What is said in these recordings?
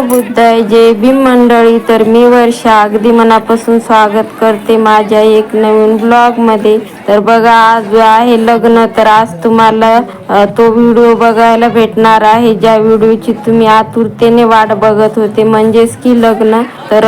बुद्धाय जय भीम मंडळी. तर मी वर्षा अगदी मनापासून स्वागत करते माझ्या एक नवीन ब्लॉगमध्ये तर बघा आज आहे लग्न. तर आज तुम्हाला तो व्हिडिओ बघायला भेटणार आहे. ज्या व्हिडिओची तुम्ही आतुरतेने वाट बघत होते म्हणजेच की लग्न. तर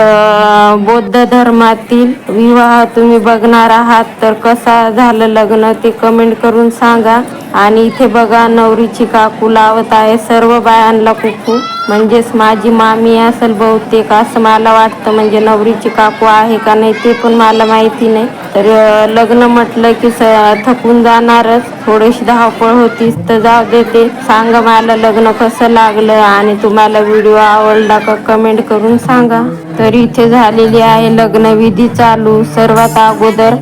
बौद्ध धर्मातील विवाह तुम्ही बघणार आहात. तर कसा झालं लग्न ते कमेंट करून सांगा. आणि इथे बघा नवरीची काकू लावत आहे सर्व बायांना कुकू. म्हणजेच माझी मामी असेल बहुतेक असं मला वाटतं. म्हणजे नवरीची काकू आहे का नाही ते पण मला माहिती नाही. तर लग्न म्हटलं की स- थकून जाणारच. थोडीशी धावपळ होतीच तर जाऊ दे ते. सांगा मला लग्न कसं लागलं आणि तुम्हाला व्हिडिओ आवडला का? कमेंट करून सांगा. तर इथे झालेली आहे लग्नविधी चालू. सर्वात अगोदर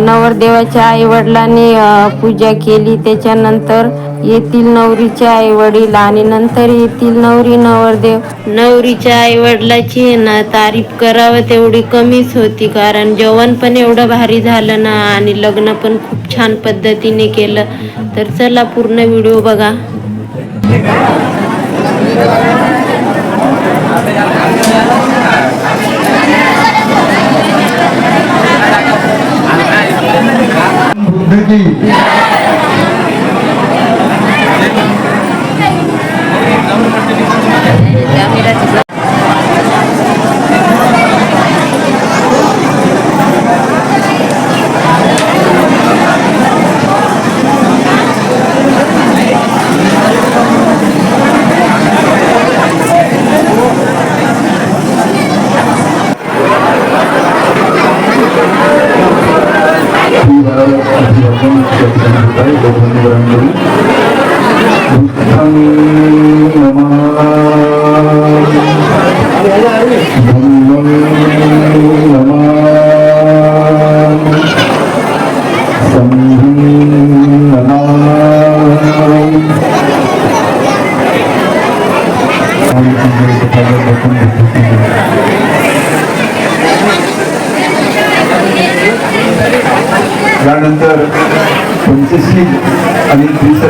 नवरदेवाच्या आई वडिलांनी पूजा केली. त्याच्यानंतर येथील नवरीचे आई वडील आणि नंतर येथील नवरी नवरदेव. नवरीच्या आई वडिलाची ना तारीफ करावं तेवढी कमीच होती. कारण जेवण पण एवढं भारी झालं ना आणि लग्न पण खूप छान पद्धतीने केलं. तर चला पूर्ण व्हिडिओ बघा. बुद्ध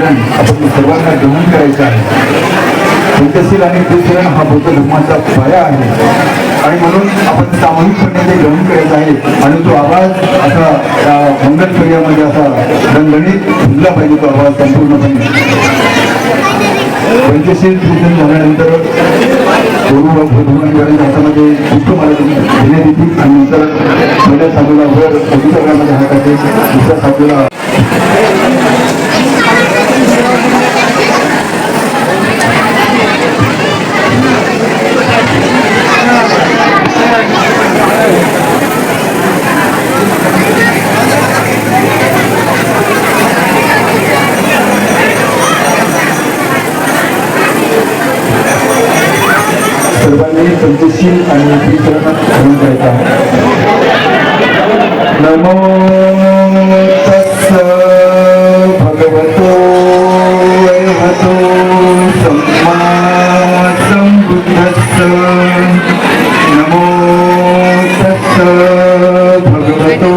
आणि आपण सर्वांना ग्रहण करायचं आहे. पंचशील आणि त्रिसरण हा बौद्ध धर्माचा पाया आहे. आणि म्हणून आपण सामूहिकपणे ते ग्रहण करायचं आहे. आणि तो आवाज असा त्या मंगल फेऱ्यामध्ये असा रणगणित फुलला पाहिजे तो आवाज संपूर्णपणे. पंचशील पूजन झाल्यानंतर गुरु भगवान हातामध्ये पुष्पमाला देण्यात येतील. आणि नंतर पहिल्या साधूला वर पवित्रमध्ये हाताचे दुसऱ्या साधूला सर्वांनी पंचशील आणि त्रिचरण ग्रहण करायचा नमो तस्स भगवतो अर्हतो सम्मा सम्बुद्धस्स नमो तस्स भगवतो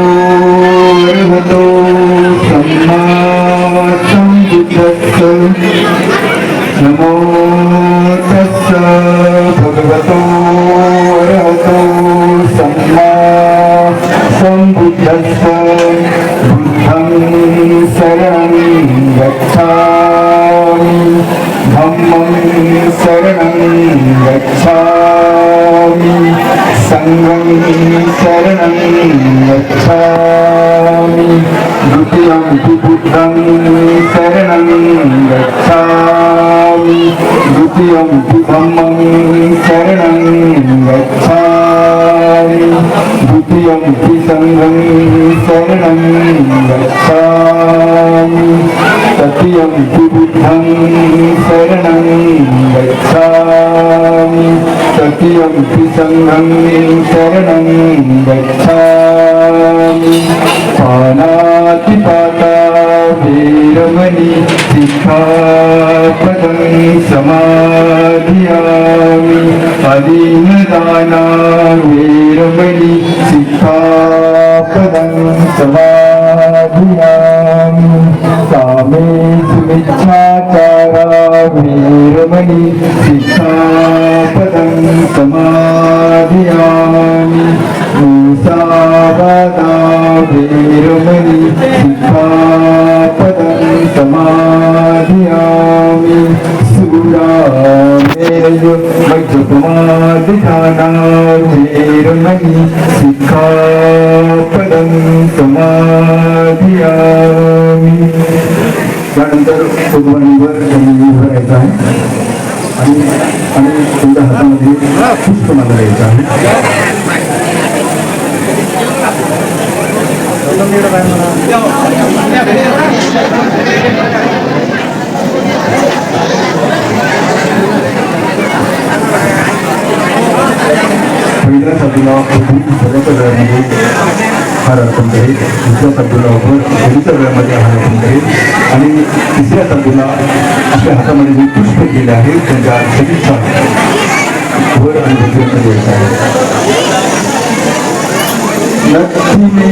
अर्हतो सम्मा सम्बुद्धस्स नमो तस्स भगवतो शरणं गच्छामि द्वितीयं तु बुद्धं शरणं गच्छामि द्वितीयं तु धम्मं शरणं गच्छामि द्वितीयं तु सङ्गं शरणं गच्छामि तृतीयं तु बुद्धं शरणं गच्छामि तृतीयं तु सङ्गं शरणं गच्छामि पानातिपाता वीरमणि शिखापदं समाधियामि। अलीनदाना वीरमणि शिखापदं समाधियामि। कामेषु मिच्छाचारा वीरमणि मज्जपमादिधाना वीरमणि शिक्षापदं समाधियामि त्यानंतर भगवानीवर त्यांनी भरायचं आहे आणि आणि तुमच्या हातामध्ये पुष्प मांडायचं आहे पहिल्या वेळामध्ये हार अर्पण करेल दुसऱ्या साधूला उभं दोन्हीच्या वेळामध्ये हार अर्पण करेल आणि तिसऱ्या साधूला आपल्या हातामध्ये जे पुष्प केले आहे. त्यांच्या शरीरचा वर आणि दुसऱ्यामध्ये द्यायचा आहे. लक्ष्मी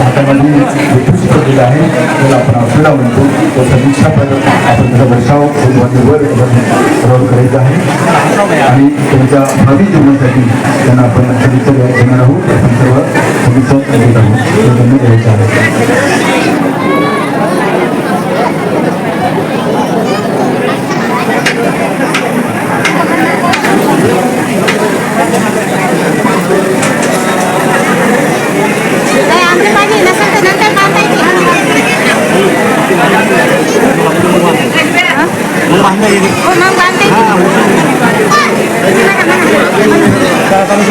हातामध्ये जे पुष्प आहे त्याला आपण आपल्याला म्हणतो तो समीक्षा पद आपण त्याचा वर्षाव भगवानीवर रोल करायचा आहे आणि त्यांच्या भावी जीवनासाठी त्यांना आपण समीक्षा देणार आहोत आपण सर्व समीक्षा देत आहोत ते द्यायचं आहे नाही, आमच्या पाणी नसेल तर नंतर बांधायची. हो, मग बांधायची. हातोडी इकडं. नंतर बांधायची ना. लक्ष्मी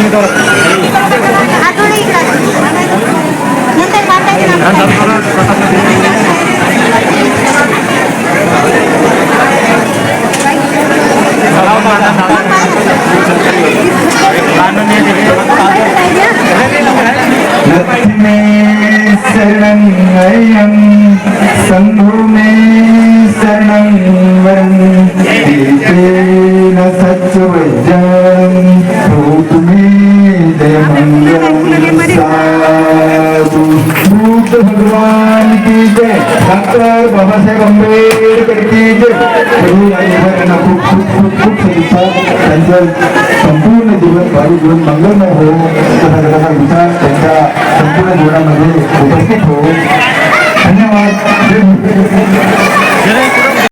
शरणं अय्यं शम्भु मे शरणं वरं भूत की जय। डॉक्टर बाबासाहेब आंबेडकर की जय। प्रभू या विभागांना खूप खूप खूप खूप सदिच्छा त्यांचं संपूर्ण जीवन भावी जीवन मंगलमय हो तसा त्याचा विचार त्यांच्या संपूर्ण जीवनामध्ये उपस्थित हो धन्यवाद. जय हिंद.